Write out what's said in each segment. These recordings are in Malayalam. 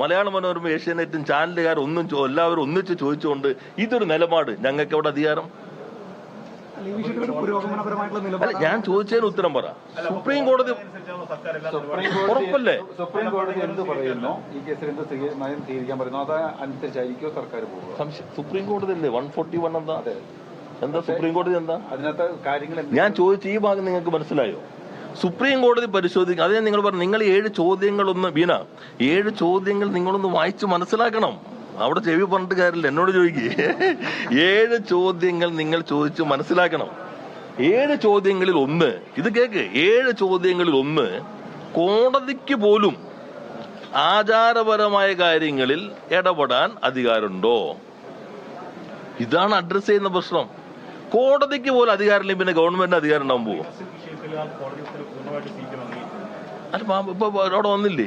മലയാള മനോരമ ഏഷ്യാനെറ്റും ചാനലുകാർ ഒന്നും എല്ലാവരും ഒന്നിച്ച് ചോദിച്ചുകൊണ്ട് ഇതൊരു നിലപാട്. ഞങ്ങൾക്ക് എവിടെ അധികാരം? അല്ല, ഞാൻ ചോദിച്ചതിന് ഉത്തരം പറ. സുപ്രീം കോടതി ഉറപ്പല്ലേ? സുപ്രീം കോടതി എന്ത് പറയുന്നു? ഈ കേസിൽ എന്ത് നയം സ്വീകരിക്കാൻ പറയുന്നു? അത് അനുസരിച്ചായിരിക്കും സർക്കാർ പോകുക സുപ്രീം കോടതി അല്ലേ? വൺ ഫോർട്ടി വൺ എന്താ? അതെ. എന്താ സുപ്രീം കോടതി എന്താ? അതിനകത്ത് കാര്യങ്ങൾ ഞാൻ ചോദിച്ച ഈ ഭാഗം നിങ്ങൾക്ക് മനസ്സിലായോ? സുപ്രീം കോടതി പരിശോധിക്കും. അതേ നിങ്ങൾ പറഞ്ഞു നിങ്ങൾ ഏഴ് ചോദ്യങ്ങളൊന്ന് വീണ ഏഴ് ചോദ്യങ്ങൾ നിങ്ങളൊന്ന് വായിച്ച് മനസ്സിലാക്കണം. അവിടെ ചെവി പറഞ്ഞിട്ട് കാര്യമില്ല എന്നോട് ചോദിക്കേ. ഏഴ് ചോദ്യങ്ങൾ നിങ്ങൾ ചോദിച്ച് മനസ്സിലാക്കണം. ഏഴ് ചോദ്യങ്ങളിൽ ഒന്ന് ഇത് കേക്ക് ഏഴ് ചോദ്യങ്ങളിൽ ഒന്ന് കോടതിക്ക് പോലും ആചാരപരമായ കാര്യങ്ങളിൽ ഇടപെടാൻ അധികാരമുണ്ടോ? ഇതാണ് അഡ്രസ് ചെയ്യുന്ന പ്രശ്നം. കോടതിക്ക് പോലും അധികാരമില്ലെങ്കിൽ പിന്നെ ഗവൺമെന്റിന് അധികാരം ഉണ്ടാവും പോവോ? വിഷയത്തിൽ ആ കോടതി ഉത്തരവ് പൂർണമായിട്ട് സ്വീകരിക്കണം അംഗീകരിച്ചു. അല്ല പാ- ഇപ്പൊ അവിടെ വന്നില്ലേ?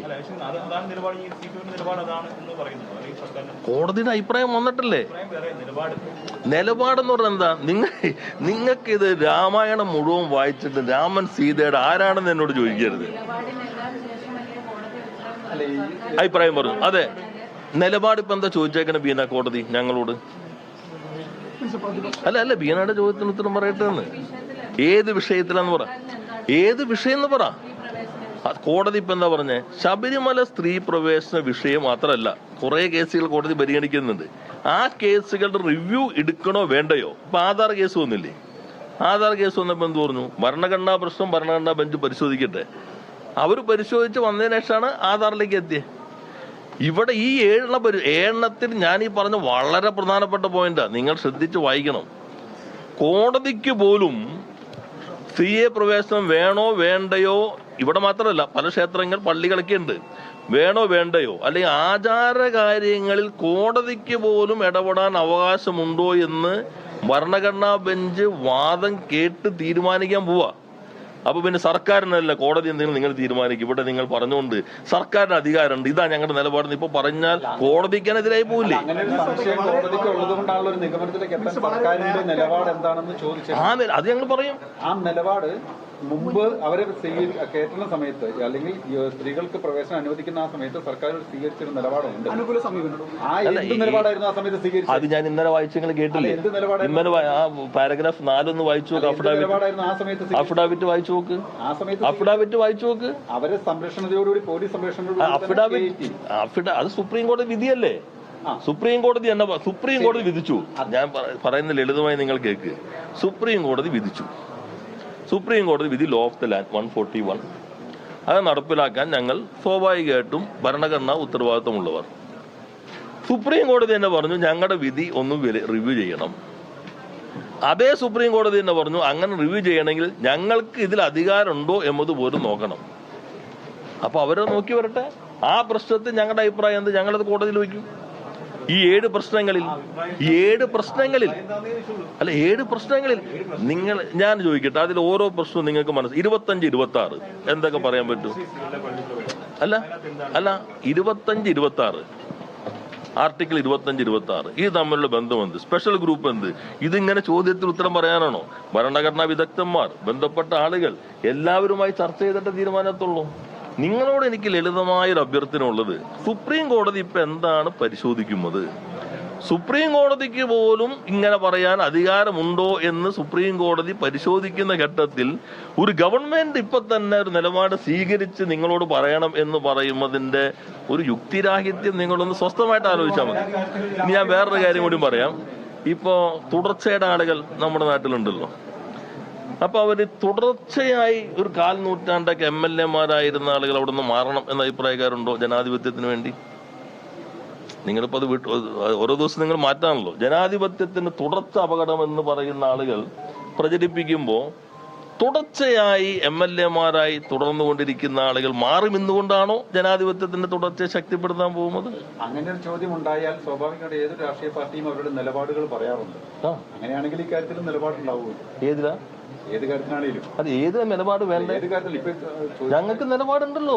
കോടതിയുടെ അഭിപ്രായം വന്നിട്ടല്ലേ? നിലപാടെന്ന് പറഞ്ഞാൽ എന്താ? നിങ്ങൾ നിങ്ങൾക്ക് ഇത് രാമായണം മുഴുവൻ വായിച്ചിട്ട് രാമൻ സീതയുടെ ആരാണെന്ന് എന്നോട് ചോദിക്കരുത്. അഭിപ്രായം പറഞ്ഞു. അതെ നിലപാട് ഇപ്പൊ എന്താ ചോദിച്ചേക്കണ ബീന കോടതി ഞങ്ങളോട്? അല്ല അല്ല ബീനയുടെ ചോദ്യത്തിന് ഉത്തരം പറയട്ടെ എന്ന് ഏത് വിഷയത്തിലാന്ന് പറ. ഏത് വിഷയം എന്ന് പറ കോടതി ഇപ്പൊ എന്താ പറഞ്ഞേ? ശബരിമല സ്ത്രീ പ്രവേശന വിഷയം മാത്രമല്ല കുറെ കേസുകൾ കോടതി പരിഗണിക്കുന്നുണ്ട്. ആ കേസുകളുടെ റിവ്യൂ എടുക്കണോ വേണ്ടയോ? ഇപ്പൊ ആധാർ കേസ് വന്നില്ലേ? ആധാർ കേസ് വന്നപ്പോ എന്ത് പറഞ്ഞു? ഭരണഘടനാ പ്രശ്നം ഭരണഘടനാ ബെഞ്ച് പരിശോധിക്കട്ടെ. അവർ പരിശോധിച്ച് വന്നതിന് ശേഷമാണ് ആധാറിലേക്ക് എത്തിയത് ഇവിടെ ഈ ഏഴെണ്ണ വരും ഏഴെണ്ണത്തിൽ ഞാൻ ഈ പറഞ്ഞ വളരെ പ്രധാനപ്പെട്ട പോയിന്റാ നിങ്ങൾ ശ്രദ്ധിച്ച് വായിക്കണം. കോടതിക്ക് പോലും സ്ത്രീ പ്രവേശനം വേണോ വേണ്ടയോ? ഇവിടെ മാത്രമല്ല പല ക്ഷേത്രങ്ങൾ പള്ളികളൊക്കെ ഉണ്ട്. വേണോ വേണ്ടയോ? അല്ലെങ്കിൽ ആചാര കാര്യങ്ങളിൽ കോടതിക്ക് പോലും ഇടപെടാൻ അവകാശമുണ്ടോ എന്ന് ഭരണഘടനാ ബെഞ്ച് വാദം കേട്ട് തീരുമാനിക്കാൻ പോവാ. അപ്പൊ പിന്നെ സർക്കാരിനല്ല കോടതി എന്തെങ്കിലും നിങ്ങൾ തീരുമാനിക്കും. ഇവിടെ നിങ്ങൾ പറഞ്ഞുകൊണ്ട് സർക്കാരിന് അധികാരമുണ്ട്. ഇതാ ഞങ്ങളുടെ നിലപാടെന്ന് ഇപ്പൊ പറഞ്ഞാൽ കോടതിക്ക് എതിരായി നിലപാട് ചോദിച്ചത് ആ അത് ഞങ്ങൾ പറയും. ആ നിലപാട് മുമ്പ് അവരെ സ്വീകരി- കയറ്റുന്ന സമയത്ത് അല്ലെങ്കിൽ സ്ത്രീകൾക്ക് പ്രവേശനം അനുവദിക്കുന്ന ആ സമയത്ത് സർക്കാർ സ്വീകരിച്ചൊരു നിലപാടുണ്ട്. അനുകൂല സമീപനം ആ എന്ത് നിലപാടായിരുന്നു ആ സമയത്ത് സ്വീകരിച്ചത്? അത് ഞാൻ ഇന്നലെ വായിച്ചെങ്കിലും കേട്ടില്ലേ? എന്ത് നിലപാടായിരുന്നു? ഇന്നലെ വാ- ആ പാരഗ്രാഫ് നാലൊന്ന് വായിച്ചു നോക്ക് എന്ത് അഫിഡാവിറ്റ് നിലപാടായിരുന്നു ആ സമയത്ത് സ്വീകരിച്ചത്? അഫിഡാവിറ്റ് വായിച്ചു നോക്ക്. ആ സമയത്ത് അഫിഡാവിറ്റ് വായിച്ചു നോക്ക്. അവരെ സംരക്ഷണതയോടുകൂടി പോലീസ് സംരക്ഷണത്തോടുകൂടി തന്നെ അഫിഡാവിറ്റ് കയറ്റി. അഫിഡ അത് സുപ്രീം കോടതി വിധിയല്ലേ? ആ. സുപ്രീം കോടതി എന്നാ സുപ്രീം കോടതി വിധിച്ചു. ഞാൻ പറ- പറയുന്ന ലളിതമായി നിങ്ങൾ കേൾക്ക്. സുപ്രീം കോടതി വിധിച്ചു. സുപ്രീം കോടതി വിധി law of the land one forty one അത് നടപ്പിലാക്കാൻ ഞങ്ങൾ സ്വാഭാവികമായിട്ടും ഭരണഘടനാ ഉത്തരവാദിത്തമുള്ളവർ. സുപ്രീം കോടതി തന്നെ പറഞ്ഞു ഞങ്ങളുടെ വിധി ഒന്ന് റിവ്യൂ ചെയ്യണം. അതേ സുപ്രീം കോടതി തന്നെ പറഞ്ഞു അങ്ങനെ റിവ്യൂ ചെയ്യണമെങ്കിൽ ഞങ്ങൾക്ക് ഇതിൽ അധികാരമുണ്ടോ എന്നത് പോലും നോക്കണം. അപ്പൊ അവരെ നോക്കി വരട്ടെ. ആ പ്രശ്നത്തിൽ ഞങ്ങളുടെ അഭിപ്രായം എന്ത്? ഞങ്ങളത് കോടതിയിൽ വയ്ക്കും. ഈ ഏഴ് പ്രശ്നങ്ങളിൽ ഏഴ് പ്രശ്നങ്ങളിൽ അല്ല ഏഴ് പ്രശ്നങ്ങളിൽ നിങ്ങൾ ഞാൻ ചോദിക്കട്ടെ അതിൽ ഓരോ പ്രശ്നവും നിങ്ങൾക്ക് മനസ്സിൽ ഇരുപത്തഞ്ച് ഇരുപത്തി ആറ് എന്തൊക്കെ പറയാൻ പറ്റും? അല്ല അല്ല ഇരുപത്തഞ്ച് ഇരുപത്തി ആറ് ആർട്ടിക്കിൾ ഇരുപത്തഞ്ച് ഇരുപത്തി ആറ് ഇത് തമ്മിലുള്ള ബന്ധം എന്ത്? സ്പെഷ്യൽ ഗ്രൂപ്പ് എന്ത്? ഇതിങ്ങനെ ചോദ്യത്തിൽ ഉത്തരം പറയാനാണോ? ഭരണഘടനാ വിദഗ്ധന്മാർ ബന്ധപ്പെട്ട ആളുകൾ എല്ലാവരുമായി ചർച്ച ചെയ്തിട്ട് തീരുമാനത്തുള്ളൂ. നിങ്ങളോട് എനിക്ക് ലളിതമായ ഒരു അഭ്യർത്ഥന ഉള്ളത്. സുപ്രീം കോടതി ഇപ്പൊ എന്താണ് പരിശോധിക്കുന്നത്? സുപ്രീം കോടതിക്ക് പോലും ഇങ്ങനെ പറയാൻ അധികാരമുണ്ടോ എന്ന് സുപ്രീം കോടതി പരിശോധിക്കുന്ന ഘട്ടത്തിൽ ഒരു ഗവൺമെന്റ് ഇപ്പൊ തന്നെ ഒരു നിലപാട് സ്വീകരിച്ച് നിങ്ങളോട് പറയണം എന്ന് പറയുന്നതിന്റെ ഒരു യുക്തിരാഹിത്യം നിങ്ങളൊന്ന് സ്വസ്ഥമായിട്ട് ആലോചിച്ചാൽ മതി. ഇനി ഞാൻ വേറൊരു കാര്യം കൂടി പറയാം. ഇപ്പോ തുടർച്ചയുടെ ആളുകൾ നമ്മുടെ നാട്ടിലുണ്ടല്ലോ. അപ്പൊ അവർ തുടർച്ചയായി ഒരു കാൽ നൂറ്റാണ്ടൊക്കെ എം എൽ എമാരായിരുന്ന ആളുകൾ അവിടെ നിന്ന് മാറണം എന്ന അഭിപ്രായക്കാരുണ്ടോ ജനാധിപത്യത്തിന് വേണ്ടി? നിങ്ങളിപ്പോ അത് വിട്ടു ഓരോ ദിവസം നിങ്ങൾ മാറ്റാണല്ലോ. ജനാധിപത്യത്തിന് തുടർച്ച അപകടം എന്ന് പറയുന്ന ആളുകൾ പ്രചരിപ്പിക്കുമ്പോൾ തുടർച്ചയായി എം എൽ എമാരായി തുടർന്നുകൊണ്ടിരിക്കുന്ന ആളുകൾ മാറി നിന്നുകൊണ്ടാണോ ജനാധിപത്യത്തിന്റെ തുടർച്ചയെ ശക്തിപ്പെടുത്താൻ പോകുന്നത്? അങ്ങനെ ഒരു ചോദ്യം ഉണ്ടായാൽ സ്വാഭാവികമായിട്ട് ഏതൊരു രാഷ്ട്രീയ പാർട്ടിയും അവരുടെ നിലപാടുകൾ പറയാറുണ്ട്. അങ്ങനെയാണെങ്കിൽ ഇക്കാര്യത്തിൽ നിലപാടുണ്ടാവുമല്ലോ ഏതിലാ? ഏത് കാര്യത്തിനാണെങ്കിലും അത് ഏത് നിലപാട് വേണ്ടേ? ഏത് കാര്യത്തിൽ ഇപ്പൊ ഞങ്ങൾക്ക് നിലപാടുണ്ടല്ലോ